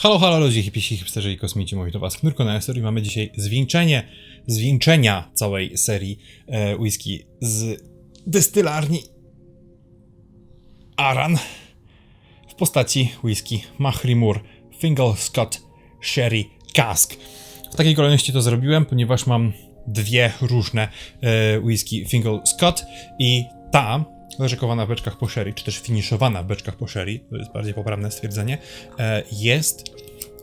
Halo, halo ludzie, hipisi, hipsterzy i kosmici, mówi do was Knurko na i mamy dzisiaj zwieńczenie, zwieńczenia całej serii e, whisky z destylarni Aran w postaci whisky Mahrimur Fingal Scott Sherry Cask. W takiej kolejności to zrobiłem, ponieważ mam dwie różne e, whisky Fingal Scott i ta leżakowana w beczkach po sherry, czy też finiszowana w beczkach po sherry, to jest bardziej poprawne stwierdzenie, e, jest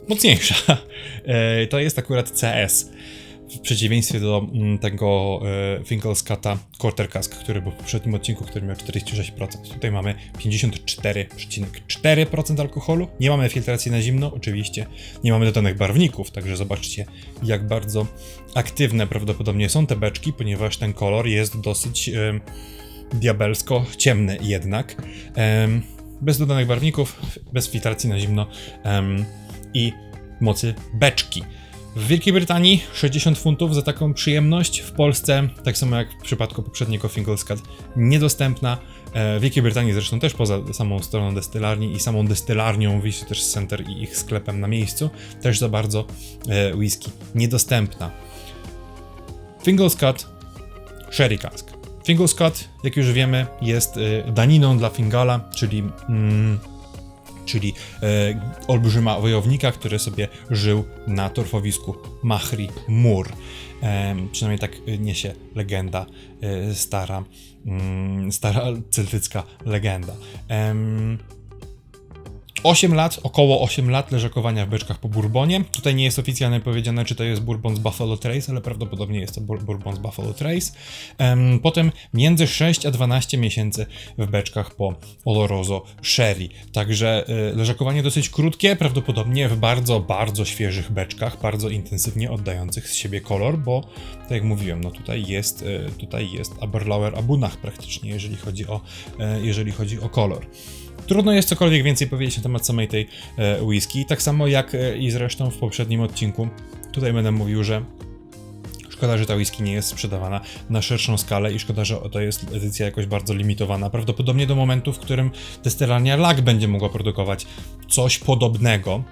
mocniejsza. E, to jest akurat CS. W przeciwieństwie do mm, tego e, Finkelskata Quarter Cask, który był w poprzednim odcinku, który miał 46%. Tutaj mamy 54,4% alkoholu. Nie mamy filtracji na zimno, oczywiście. Nie mamy dodanych barwników, także zobaczcie, jak bardzo aktywne prawdopodobnie są te beczki, ponieważ ten kolor jest dosyć diabelsko ciemny jednak. Bez dodanych barwników, bez filtracji na zimno i mocy beczki. W Wielkiej Brytanii 60 funtów za taką przyjemność, w Polsce, tak samo jak w przypadku poprzedniego Fingalscat, niedostępna. E, W Wielkiej Brytanii zresztą też poza samą stroną destylarni i samą destylarnią wisi też center i ich sklepem na miejscu, też za bardzo e, whisky niedostępna. Fingalscat Sherry Cask. Fingalscat, jak już wiemy, jest y, daniną dla Fingala, czyli, mm, czyli e, olbrzyma wojownika, który sobie żył na torfowisku Mahri Mur. E, przynajmniej tak y, niesie legenda, e, stara, mm, stara celtycka legenda. Em, 8 lat, około 8 lat leżakowania w beczkach po bourbonie. Tutaj nie jest oficjalnie powiedziane, czy to jest bourbon z Buffalo Trace, ale prawdopodobnie jest to bourbon z Buffalo Trace. Em, potem między 6 a 12 miesięcy w beczkach po Oloroso Sherry. Także y, leżakowanie dosyć krótkie, prawdopodobnie w bardzo, bardzo świeżych beczkach, bardzo intensywnie oddających z siebie kolor, bo tak jak mówiłem, no tutaj jest, y, tutaj jest Aberlour Abunach praktycznie, jeżeli chodzi o, y, jeżeli chodzi o kolor. Trudno jest cokolwiek więcej powiedzieć na temat samej tej e, whisky, tak samo jak e, i zresztą w poprzednim odcinku. Tutaj będę mówił, że Szkoda, że ta whisky nie jest sprzedawana na szerszą skalę i szkoda, że to jest edycja jakoś bardzo limitowana. Prawdopodobnie do momentu, w którym destylarnia Lag będzie mogła produkować coś podobnego.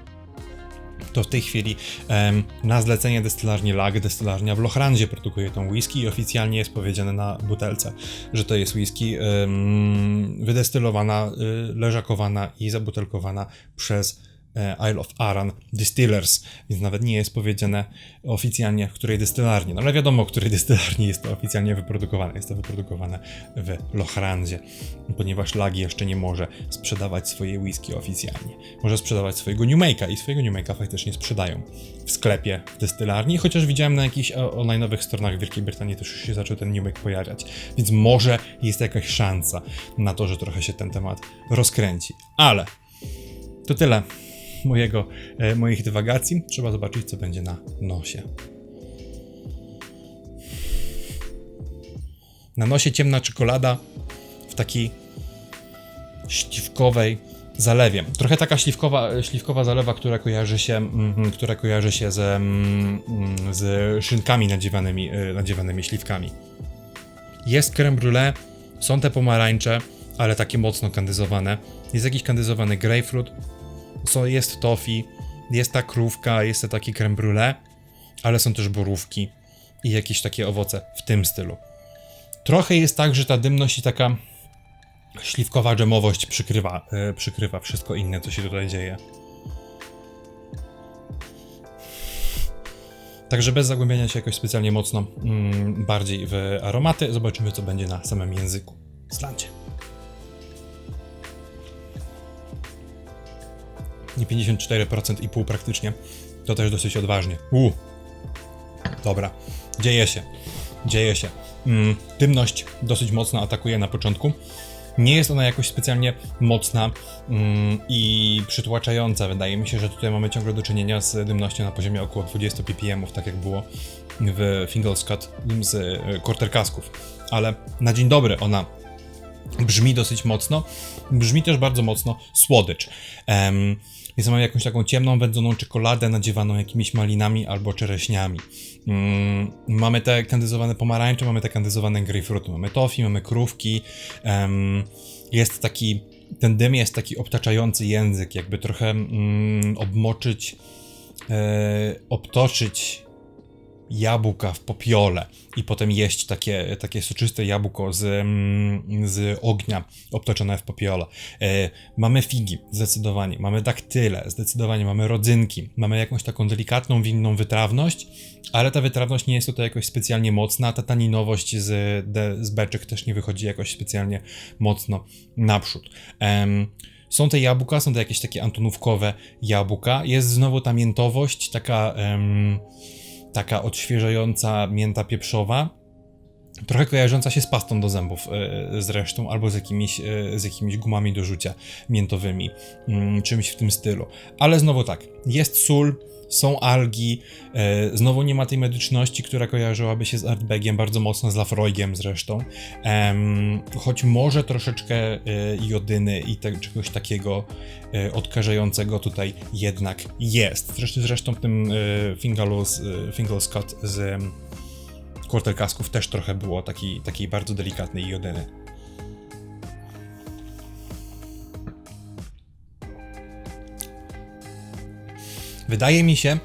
To w tej chwili em, na zlecenie destylarni Lag, destylarnia w Lochrandzie produkuje tą whisky i oficjalnie jest powiedziane na butelce, że to jest whisky em, wydestylowana, y, leżakowana i zabutelkowana przez Isle of Arran Distillers, więc nawet nie jest powiedziane oficjalnie w której destylarni. No ale wiadomo, w której destylarni jest to oficjalnie wyprodukowane. Jest to wyprodukowane w Lochrandzie, ponieważ Lag jeszcze nie może sprzedawać swojej whisky oficjalnie. Może sprzedawać swojego New Make'a i swojego New Make'a faktycznie sprzedają w sklepie w destylarni, chociaż widziałem na jakichś e, online'owych stronach w Wielkiej Brytanii też już się zaczął ten New Make pojawiać, więc może jest jakaś szansa na to, że trochę się ten temat rozkręci. Ale to tyle mojego, e, moich dywagacji. Trzeba zobaczyć, co będzie na nosie. Na nosie ciemna czekolada w takiej śliwkowej zalewie. Trochę taka śliwkowa, śliwkowa zalewa, która kojarzy się, mm, która kojarzy się ze, mm, z szynkami nadziewanymi, e, nadziewanymi śliwkami. Jest creme brulee, są te pomarańcze, ale takie mocno kandyzowane. Jest jakiś kandyzowany grapefruit, są, jest toffee, jest ta krówka, jest taki creme brulee, ale są też borówki i jakieś takie owoce w tym stylu. Trochę jest tak, że ta dymność i taka śliwkowa dżemowość przykrywa, e, przykrywa wszystko inne, co się tutaj dzieje. Także bez zagłębiania się jakoś specjalnie mocno mm, bardziej w aromaty, zobaczymy co będzie na samym języku. Slancie. Nie 54% i pół praktycznie. To też dosyć odważnie. U. Dobra. Dzieje się. Dzieje się. Mm, dymność dosyć mocno atakuje na początku. Nie jest ona jakoś specjalnie mocna mm, i przytłaczająca. Wydaje mi się, że tutaj mamy ciągle do czynienia z dymnością na poziomie około 20 ppm, tak jak było w Fingalscut z e, Quarter Casków. Ale na dzień dobry ona brzmi dosyć mocno. Brzmi też bardzo mocno słodycz. Um, więc mamy jakąś taką ciemną, wędzoną czekoladę nadziewaną jakimiś malinami albo czereśniami. Mm, mamy te kandyzowane pomarańcze, mamy te kandyzowane grapefruity, mamy toffee, mamy krówki. jest taki ten dym jest taki obtaczający język, jakby trochę mm, obmoczyć, e, obtoczyć jabłka w popiole i potem jeść takie, takie soczyste jabłko z, mm, z ognia obtoczone w popiole. E, mamy figi, zdecydowanie, mamy daktyle, zdecydowanie, mamy rodzynki, mamy jakąś taką delikatną, winną wytrawność, ale ta wytrawność nie jest tutaj jakoś specjalnie mocna, ta taninowość z, z beczek też nie wychodzi jakoś specjalnie mocno naprzód. Są te jabłka, są to jakieś takie antonówkowe jabłka. Jest znowu ta miętowość, taka, taka odświeżająca mięta pieprzowa. Trochę kojarząca się z pastą do zębów e, zresztą, albo z jakimiś, e, z jakimiś gumami do rzucia miętowymi, mm, czymś w tym stylu. Ale znowu tak, jest sól, są algi, e, znowu nie ma tej medyczności, która kojarzyłaby się z Artbagiem, bardzo mocno z Lafroigiem zresztą, choć może troszeczkę jodyny i te, czegoś takiego odkażającego tutaj jednak jest. Zresztą, zresztą w tym Fingalus, Fingal Scott z em, Quartercasków też trochę było takiej, takiej bardzo delikatnej jodyny. Wydaje mi się,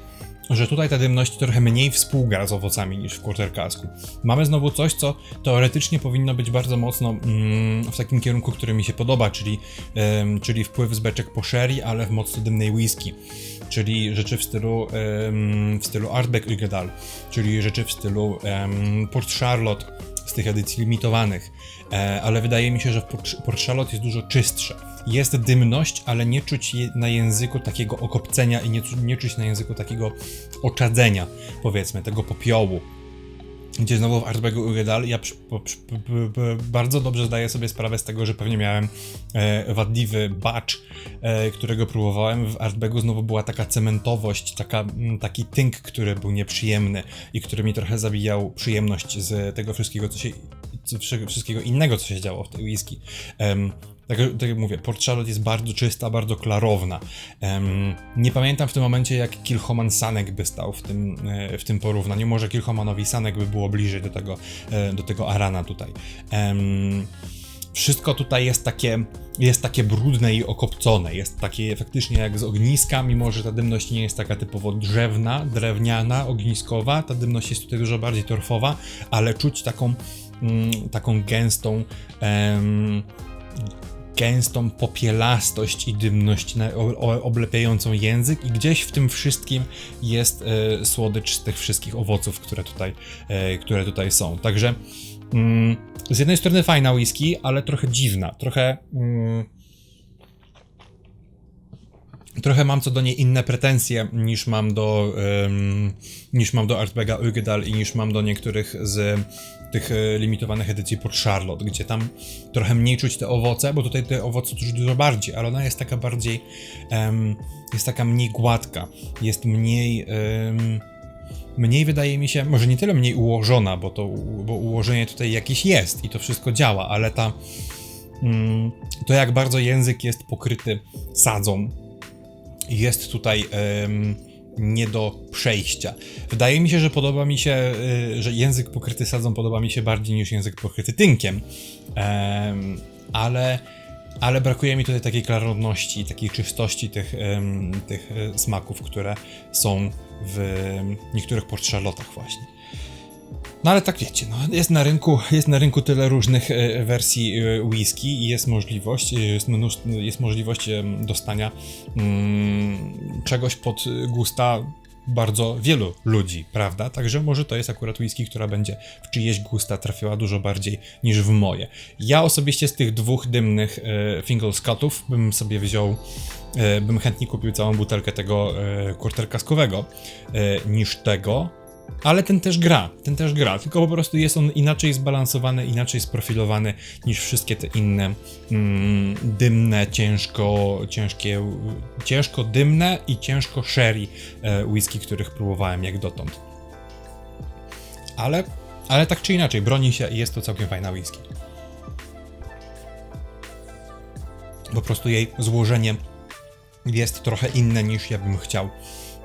że tutaj ta dymność trochę mniej współgra z owocami niż w quartercasku. Mamy znowu coś, co teoretycznie powinno być bardzo mocno mm, w takim kierunku, który mi się podoba, czyli, em, czyli wpływ z beczek po sherry, ale w mocno dymnej whisky. Czyli rzeczy w stylu, w stylu Artback Ugedal, czyli rzeczy w stylu Port Charlotte z tych edycji limitowanych. E, ale wydaje mi się, że Port, Charlotte jest dużo czystsze. Jest dymność, ale nie czuć na języku takiego okopcenia i nie, nie czuć na języku takiego oczadzenia, powiedzmy, tego popiołu. Gdzie znowu w Artbegu Ugedal ja przy, przy, bardzo dobrze zdaję sobie sprawę z tego, że pewnie miałem e, wadliwy batch, e, którego próbowałem. W Artbegu znowu była taka cementowość, taka, taki tynk, który był nieprzyjemny i który mi trochę zabijał przyjemność z tego wszystkiego, co się wszystkiego innego, co się działo w tej whisky. Em, tak, tak jak mówię, Port Charlotte jest bardzo czysta, bardzo klarowna. Em, nie pamiętam w tym momencie, jak Kilhoman Sanek by stał w tym, e, w tym porównaniu. Może Kilhomanowi Sanek by było bliżej do tego, e, do tego Arana tutaj. Em, wszystko tutaj jest takie, jest takie brudne i okopcone, jest takie faktycznie jak z ogniska, mimo że ta dymność nie jest taka typowo drzewna, drewniana, ogniskowa, ta dymność jest tutaj dużo bardziej torfowa, ale czuć taką, mm, taką gęstą, em, gęstą popielastość i dymność oblepiającą język i gdzieś w tym wszystkim jest e, słodycz z tych wszystkich owoców, które tutaj, e, które tutaj są. Także mm, z jednej strony fajna whisky, ale trochę dziwna, trochę mm, trochę mam co do niej inne pretensje niż mam do em, niż mam do Artbega Ugedal i niż mam do niektórych z tych e, limitowanych edycji pod Charlotte, gdzie tam trochę mniej czuć te owoce, bo tutaj te owoce czuć dużo bardziej, ale ona jest taka bardziej em, jest taka mniej gładka, jest mniej em, mniej wydaje mi się, może nie tyle mniej ułożona, bo to bo ułożenie tutaj jakieś jest i to wszystko działa, ale ta mm, to jak bardzo język jest pokryty sadzą jest tutaj nie do przejścia. Wydaje mi się, że podoba mi się, y, że język pokryty sadzą podoba mi się bardziej niż język pokryty tynkiem, Em, ale, ale brakuje mi tutaj takiej klarowności, takiej czystości tych, tych e, smaków, które są w niektórych portrzalotach właśnie. No ale tak wiecie, no, jest, na rynku, jest na rynku tyle różnych e, wersji e, whisky i jest możliwość, e, jest, jest możliwość dostania mm, czegoś pod gusta bardzo wielu ludzi, prawda? Także może to jest akurat whisky, która będzie w czyjeś gusta trafiła dużo bardziej niż w moje. Ja osobiście z tych dwóch dymnych e, Fingal Scottów bym sobie wziął e, bym chętnie kupił całą butelkę tego e, kurterkaskowego e, niż tego, ale ten też gra, ten też gra, tylko po prostu jest on inaczej zbalansowany, inaczej sprofilowany niż wszystkie te inne mm, dymne, ciężko, ciężkie, ciężko dymne i ciężko sherry e, whisky, których próbowałem jak dotąd. Ale, ale tak czy inaczej, broni się i jest to całkiem fajna whisky. Po prostu jej złożenie jest trochę inne niż ja bym chciał,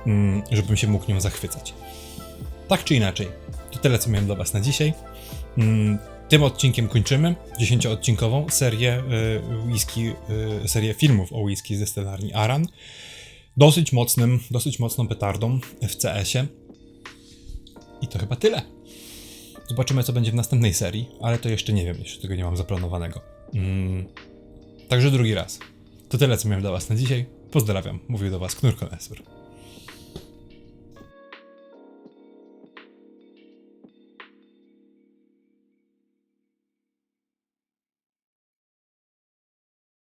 mm, żebym się mógł nią zachwycać. Tak czy inaczej, to tyle co miałem dla Was na dzisiaj. Mm, Tym odcinkiem kończymy 10-odcinkową serię y, whisky, y, serię filmów o whisky ze stylarni Aran. Dosyć mocnym, dosyć mocną petardą w CS-ie. I to chyba tyle. Zobaczymy, co będzie w następnej serii, ale to jeszcze nie wiem, jeszcze tego nie mam zaplanowanego. Mm. Także drugi raz. To tyle, co miałem dla Was na dzisiaj. Pozdrawiam, mówił do Was Knur Konesur.